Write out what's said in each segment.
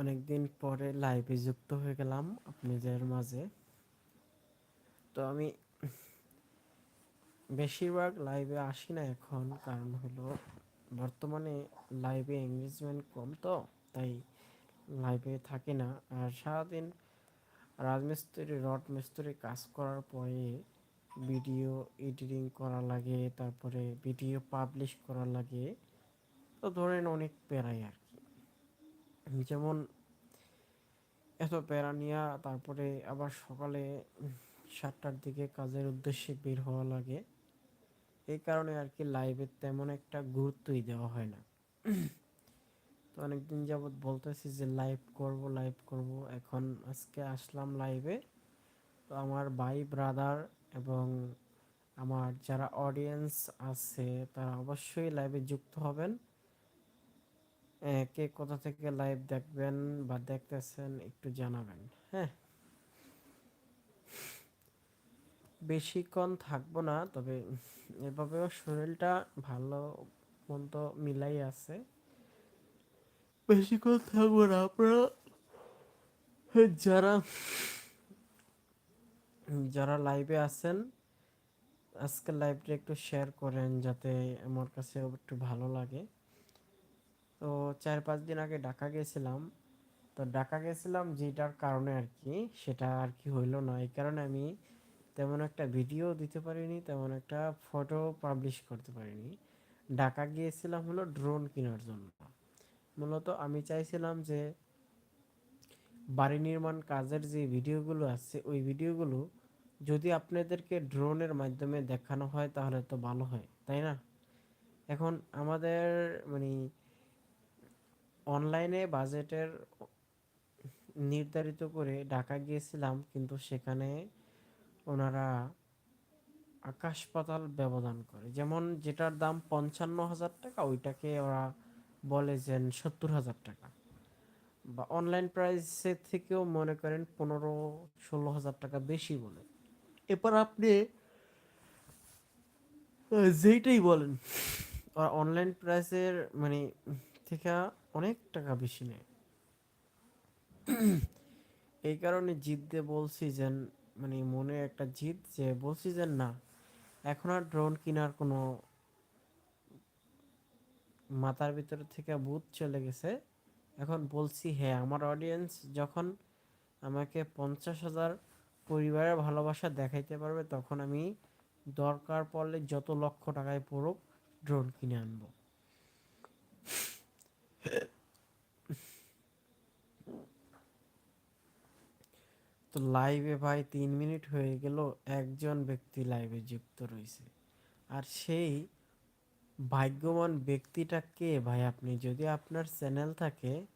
অনেকদিন পরে লাইভে যুক্ত হয়ে গেলাম আপনাদের মাঝে। তো আমি বেশিরভাগ লাইভে আসি না এখন, কারণ হলো বর্তমানে লাইভে এঙ্গেজমেন্ট কম তো, তাই লাইভে থাকি না। আর সারাদিন রাজমিস্ত্রি, রড মিস্ত্রি কাজ করার পরে ভিডিও এডিটিং করা লাগে, তারপরে ভিডিও পাবলিশ করা লাগে। তো ধরেন অনেক প্যারাই আর যেমন এত প্যারা নিয়া তারপরে আবার সকালে সাতটার দিকে কাজের উদ্দেশ্যে বের হওয়া লাগে। এই কারণে আর কি লাইভে তেমন একটা গুরুত্বই দেওয়া হয় না। তো অনেকদিন যাবৎ বলতেছি যে লাইভ করব লাইভ করব। এখন আজকে আসলাম লাইভে তো আমার ভাই ব্রাদার এবং আমার যারা অডিয়েন্স আছে, তারা অবশ্যই লাইভে যুক্ত হবেন। কে কোথা থেকে লাইভ দেখবেন বা দেখতেছেন একটু জানাবেন হ্যাঁ? বেশিক্ষণ থাকব না তবে এভাবেও শরীরটা ভালো মন্দ মিলাই আছে। বেশিক্ষণ থাকব না আপনারা যারা যারা লাইভে আছেন আজকের লাইভটা একটু শেয়ার করেন যাতে আমার কাছে একটু ভালো লাগে। তো চার পাঁচ দিন আগে ঢাকা গেছিলাম। তো ঢাকা গেছিলাম যেটার কারণে আর কি, সেটা আর কি হইল না। এই কারণে আমি তেমন একটা ভিডিও দিতে পারিনি, তেমন একটা ফটো পাবলিশ করতে পারিনি। ঢাকা গিয়েছিলাম হলো ড্রোন কেনার জন্য। মূলত আমি চাইছিলাম যে বাড়ি নির্মাণ কাজের যে ভিডিওগুলো আছে, ওই ভিডিওগুলো যদি আপনাদেরকে ড্রোনের মাধ্যমে দেখানো হয় তাহলে তো ভালো হয়, তাই না? এখন আমাদের মানে অনলাইনে বাজেটের নির্ধারিত করে ঢাকা গিয়েছিলাম, কিন্তু সেখানে ওনারা আকাশ পাতাল ব্যবধান করে। যেমন যেটার দাম পঞ্চান্ন হাজার টাকা, ওইটাকে ওরা বলে যে সত্তর হাজার টাকা। বা অনলাইন প্রাইসের থেকেও মনে করেন পনেরো ষোলো হাজার টাকা বেশি বলে। এরপর আপনি যেইটাই বলেন অনলাইন প্রাইসের মানে থেকে অনেক টাকা বেশি নেয়। এই কারণে জিদ দিয়ে বলছি যে মানে মনে একটা জিদ যে বলছি যে, না, এখন আর ড্রোন কেনার কোনো মাথার ভিতরে থেকে বুথ চলে গেছে। এখন বলছি হ্যাঁ আমার অডিয়েন্স যখন আমাকে পঞ্চাশ হাজার পরিবারের ভালোবাসা দেখাইতে পারবে, তখন আমি দরকার পড়লে যত লক্ষ টাকায় পড়ুক ড্রোন কিনে আনব। তো লাইভে ভাই তিন মিনিট হয়ে গেল, একজন ব্যক্তি লাইভে যুক্ত রয়েছে। আর সেই ভাগ্যবান ব্যক্তিটা কে ভাই আপনি? যদি আপনার চ্যানেল থাকে,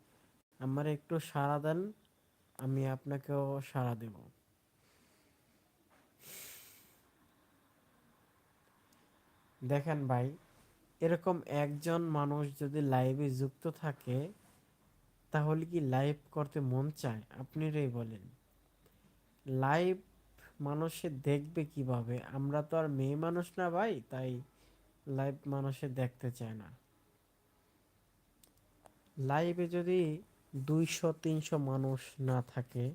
আমার একটু সাড়া দেন, আমি আপনাকেও সাড়া দেব। দেখেন ভাই, এরকম একজন মানুষ যদি লাইভে যুক্ত থাকে, তাহলে কি লাইভ করতে মন চায়? আপনি রে বলেন। লাইভ মানুষে দেখবে কীভাবে? আমরা তো আর মেয়ে মানুষ না ভাই, তাই লাইভ মানুষে দেখতে চায় না। লাইভে যদি দুইশো, তিনশো মানুষ না থাকে,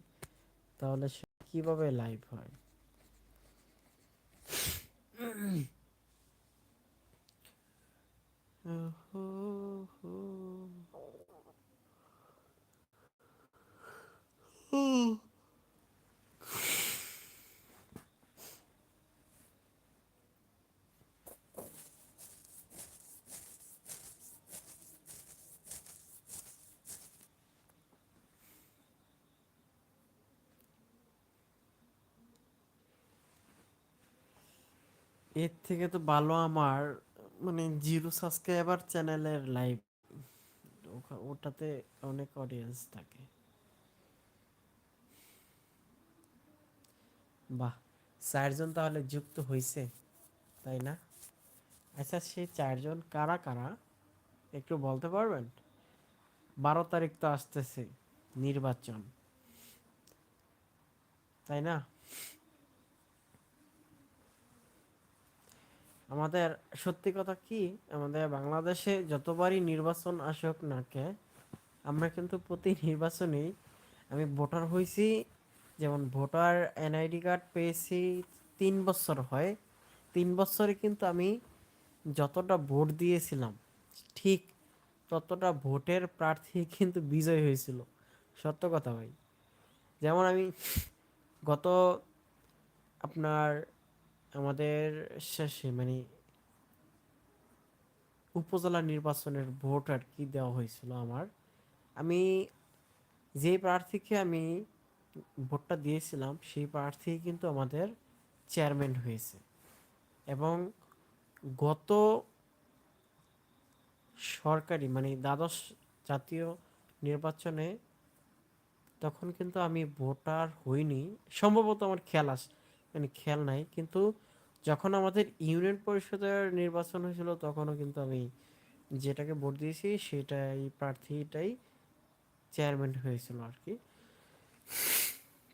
তাহলে সে কীভাবে লাইভ হয়? এর থেকে তো ভালো আমার মানে জিরো সাবস্ক্রাইবার চ্যানেলের লাইভ ওটাতে অনেক অডিয়েন্স থাকে। বাহ, চারজন তাহলে যুক্ত হয়েছে তাই না? আচ্ছা সেই চারজন কারা কারা, একটু বলতে পারবেন? বারো তারিখ তো আসতেছে, নির্বাচন, তাই না? আমাদের, সত্যি কথা কি, আমাদের বাংলাদেশে যতবারই নির্বাচন আসুক না কে আমরা কিন্তু প্রতি নির্বাচনেই আমি ভোটার হয়েছি যেমন ভোটার এনআইডি কার্ড পেয়েছি তিন বছর হয়। তিন বছরে কিন্তু আমি যতটা ভোট দিয়েছিলাম, ঠিক ততটা ভোটের প্রার্থী কিন্তু বিজয় হয়েছিল। সত্য কথা ভাই। যেমন আমি গত আপনার আমাদের শেষে মানে উপজেলা নির্বাচনের ভোট আর কি দেওয়া হয়েছিল আমার। আমি যে প্রার্থীকে আমি ভোটটা দিয়েছিলাম, সেই প্রার্থী কিন্তু আমাদের চেয়ারম্যান হয়েছে। এবং গত সরকারি মানে দ্বাদশ জাতীয় নির্বাচনে তখন কিন্তু আমি ভোটার হইনি। সম্ভবত আমার খেয়াল আস মানে খেয়াল নাই। কিন্তু যখন আমাদের ইউনিয়ন পরিষদের নির্বাচন হয়েছিল, তখনও কিন্তু আমি যেটাকে ভোট দিয়েছি, সেটাই প্রার্থীটাই চেয়ারম্যান হয়েছিল আর কি।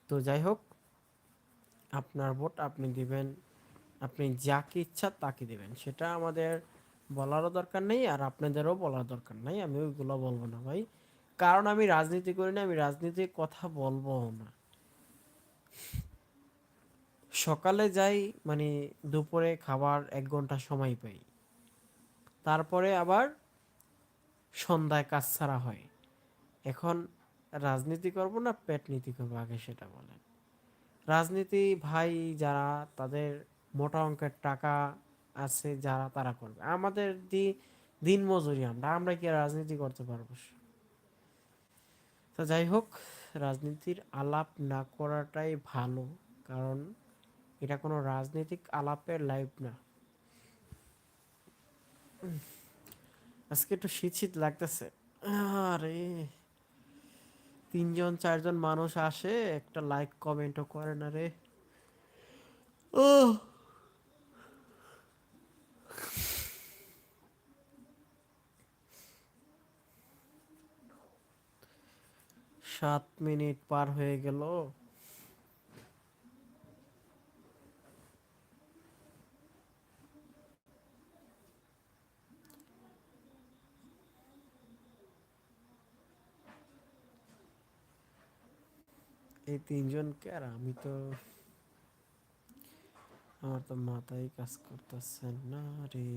তো যাই হোক, আপনার ভোট আপনি দিবেন, আপনি যাকে ইচ্ছা তাকে দিবেন। সেটা আমাদের বলারও দরকার নেই আর আপনাদেরও বলার দরকার নাই। আমি ওইগুলো বলব না ভাই। কারণ আমি রাজনীতি করি না, আমি রাজনীতির কথা বলব না। সকালে যাই মানে দুপুরে খাবার এক ঘণ্টা সময় পাই। তারপরে আবার সন্ধ্যায় কাজ ছাড়া হয়। এখন রাজনীতি করব না, পেট নীতি করব, আগে সেটা বলেন। রাজনীতি ভাই যারা, তাদের মোটা অঙ্কের টাকা আছে যারা, তারা করবে। আমাদের দি, দিন মজুরি আমরা আমরা কি রাজনীতি করতে পারব? তো যাই হোক, রাজনীতির আলাপ না করাটাই ভালো, কারণ এটা কোনো রাজনৈতিক আলাপের লাইভ না। আজকে একটু শীত শীত লাগতেছে। আরে, তিনজন, চারজন মানুষ আসে, একটা লাইক কমেন্টও করে না রে। ও সাত মিনিট পার হয়ে গেল। তিনজনকে আর আমি তো আমার তো মাথায় কাজ করতেছে না রে।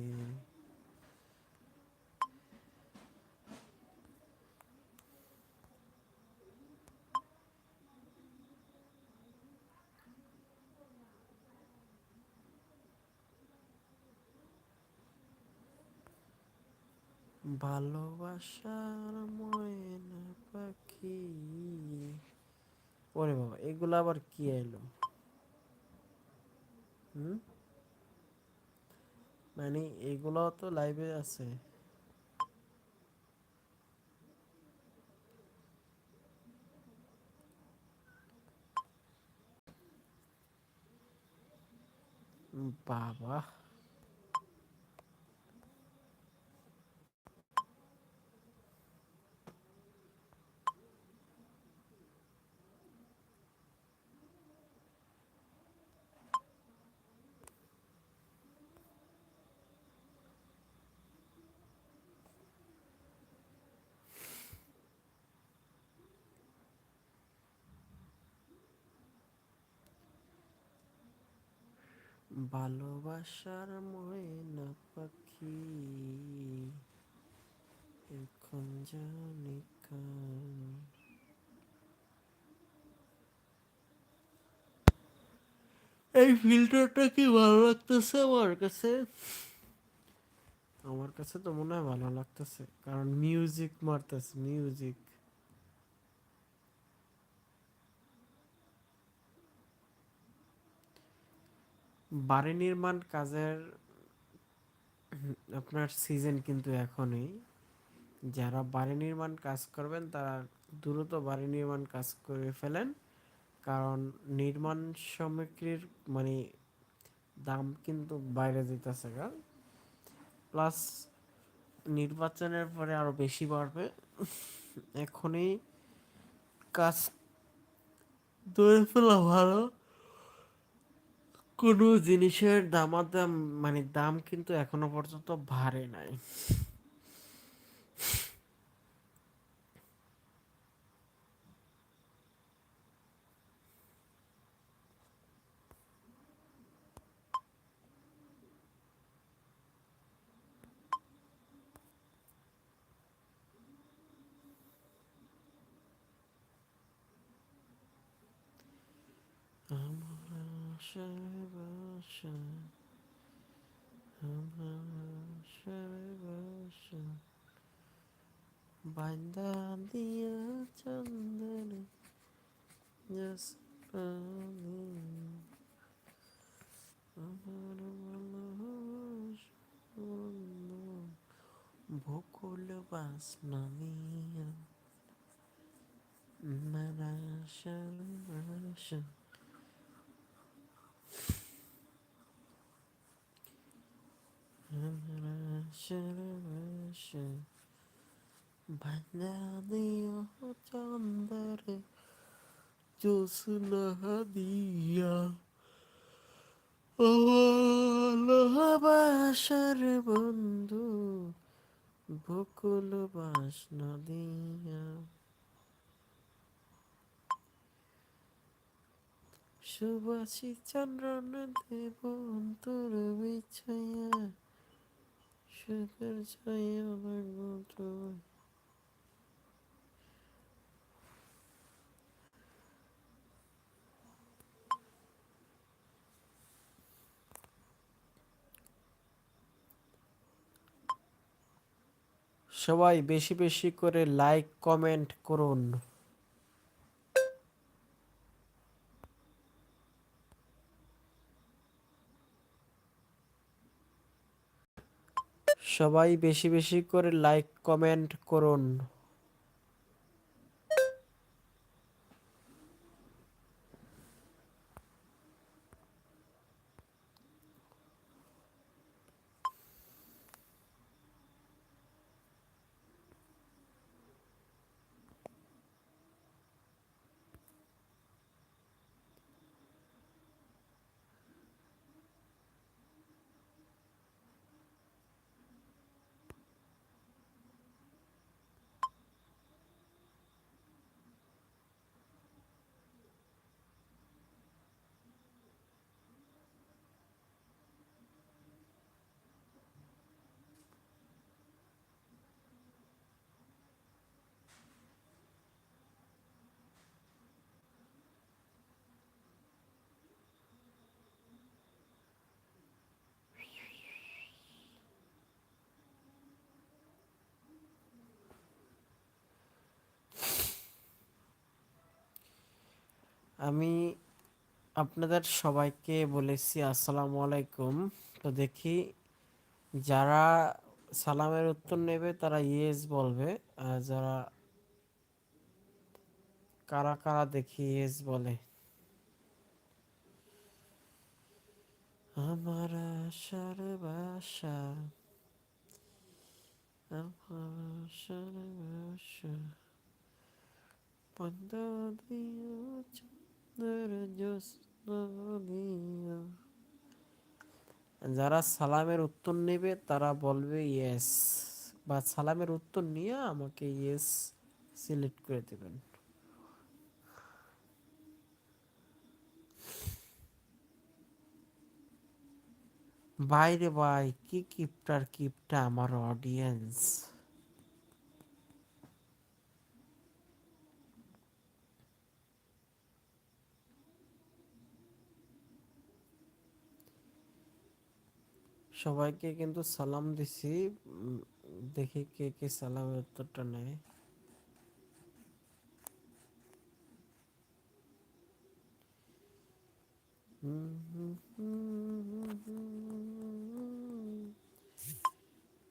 ভালোবাসার ময়না পাখি। ওরে বাবা এগুলো আবার কি এলো? হুম? মানে এগুলো তো লাইভে আছে। বাবা। ভালোবাসার ময়না পাখি। এখন জানি এই ফিল্টারটা কি ভালো লাগতেছে আমার কাছে? আমার কাছে তো মনে হয় ভালো লাগতেছে, কারণ মিউজিক মারতেছে মিউজিক বাড়ি নির্মাণ কাজের আপনার সিজন কিন্তু এখনই। যারা বাড়ি নির্মাণ কাজ করবেন, তারা দ্রুত বাড়ি নির্মাণ কাজ করে ফেলেন। কারণ নির্মাণ সামগ্রীর মানে দাম কিন্তু বাইরে যেতেছে গা। প্লাস নির্বাচনের পরে আরও বেশি বাড়বে। এখনই কাজ ধরে ফেলা ভালো। কোনো জিনিসের দামাদাম মানে দাম কিন্তু এখনও পর্যন্ত ভারে নাই Sure. বান্দা দিয়া চন্দন বকুল বাসনা নিয়া আমার আশার বাসা আমার আশার বাসা বান্দা দিয়া চন্দরে জোসনা দিয়া ভালোবাসার বন্ধু বকুল বাসনা দিয়া সুবাসী চন্দ্রন দেব অন্তর বিছায়া সবাই বেশি বেশি করে লাইক কমেন্ট করুন। সবাই বেশি বেশি করে লাইক কমেন্ট করুন। আমি আপনাদের সবাইকে বলেছি আসসালামু আলাইকুম। তো দেখি যারা সালামের উত্তর নেবে তারা ইয়েস বলবে, আর যারা কারা কারা দেখি ইয়েস বলে। আমার আশার বাসা, আমার আশার বাসা দিয়া যারা সালামের উত্তর নেবে তারা বলবে ইয়েস বা সালামের উত্তর নিয়ে আমাকে ইয়েস সিলেক্ট করে দেবেন বাইরে ভাই কি কিপটার কিপটা আমার অডিয়েন্স সবাইকে কিন্তু সালাম দিছি। দেখি কে কে সালামের উত্তরটা নেয়। হুম হুম হুম।